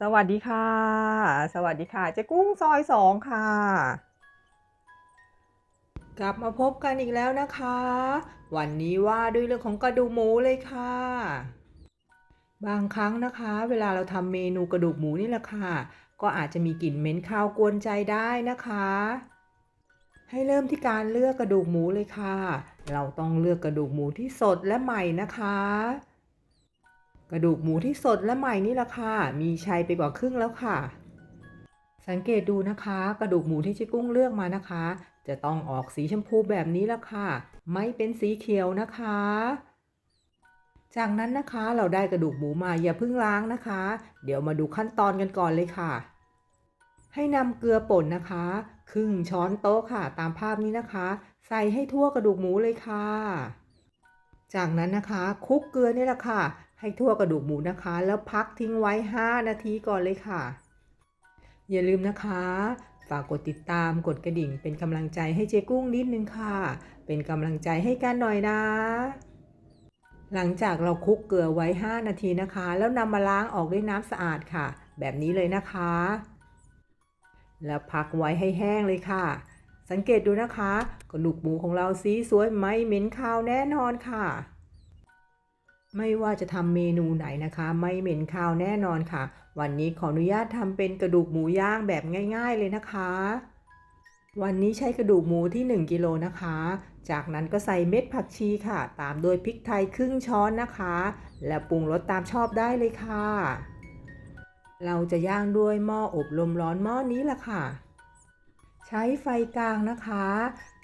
สวัสดีค่ะ สวัสดีค่ะเจ๊กุ้งซอยสองค่ะ กลับมาพบกันอีกแล้วนะคะ วันนี้ว่าด้วยเรื่องของกระดูกหมูเลยค่ะ บางครั้งนะคะ เวลาเราทำเมนูกระดูกหมูนี่แหละค่ะ ก็อาจจะมีกลิ่นเหม็นคาวกวนใจได้นะคะ ให้เริ่มที่การเลือกกระดูกหมูเลยค่ะ เราต้องเลือกกระดูกหมูที่สดและใหม่นะคะ ระดูกหมูที่สดและใหม่นี่แหละค่ะ มีชัยไปกว่าครึ่งแล้วค่ะ สังเกตดูนะคะ กระดูกหมูที่เจ๊กุ้งเลือกมานะคะ จะต้องออกสีชมพูแบบนี้แล้วค่ะ ไม่เป็นสีเขียวนะคะ จากนั้นนะคะเราได้กระดูกหมูมาอย่าเพิ่งล้างนะคะ เดี๋ยวมาดูขั้นตอนกันก่อนเลยค่ะ ให้นำเกลือป่นนะคะ ครึ่งช้อนโต๊ะค่ะ ตามภาพนี้นะคะ ใส่ให้ทั่วกระดูกหมูเลยค่ะ จากนั้นนะคะคลุกเกลือนี่แหละค่ะ ให้ทั่วกระดูกหมูนะคะ แล้วพักทิ้งไว้ 5 นาทีก่อนเลยค่ะ อย่าลืมนะคะ ฝากกดติดตามกดกระดิ่ง เป็นกำลังใจให้เจ๊กุ้งนิดนึงค่ะ เป็นกำลังใจให้กันหน่อยนะ หลังจากเราคลุกเกลือไว้ 5 นาทีนะคะ แล้วนำมาล้างออกด้วยน้ำสะอาดค่ะ แบบนี้เลยนะคะ แล้วพักไว้ให้แห้งเลยค่ะ สังเกตดูนะคะ กระดูกหมูของเราสีสวยไม่เหม็นคาวแน่นอนค่ะ ไม่ว่าจะทำเมนูไหนนะคะ ไม่เหม็นคาวแน่นอนค่ะ วันนี้ขออนุญาตทำเป็นกระดูกหมูย่างแบบง่าย ๆ เลยนะคะ วันนี้ใช้กระดูกหมูที่ 1กิโลนะคะ จากนั้นก็ใส่เม็ดผักชีค่ะ ตามด้วยพริกไทยครึ่งช้อนนะคะ และปรุงรสตามชอบได้เลยค่ะ เราจะย่างด้วยหม้ออบลมร้อนหม้อนี้แหละค่ะ ใช้ไฟกลางนะคะ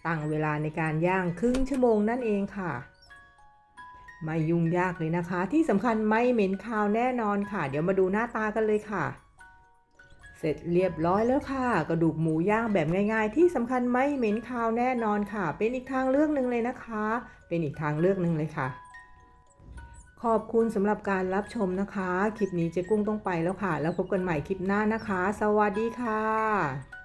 ตั้งเวลาในการย่างครึ่งชั่วโมงนั่นเองค่ะ ไม่ยุ่งยากเลยนะคะ ที่สำคัญไม่เหม็นคาวแน่นอนค่ะ เดี๋ยวมาดูหน้าตากันเลยค่ะ เสร็จเรียบร้อยแล้วค่ะ กระดูกหมูย่างแบบง่าย ๆ ที่สำคัญไม่เหม็นคาวแน่นอนค่ะ เป็นอีกทางเลือกหนึ่งเลยนะคะ เป็นอีกทางเลือกหนึ่งเลยค่ะ ขอบคุณสำหรับการรับชมนะคะ คลิปนี้เจ๊กุ้งต้องไปแล้วค่ะ แล้วพบกันใหม่คลิปหน้านะคะ สวัสดีค่ะ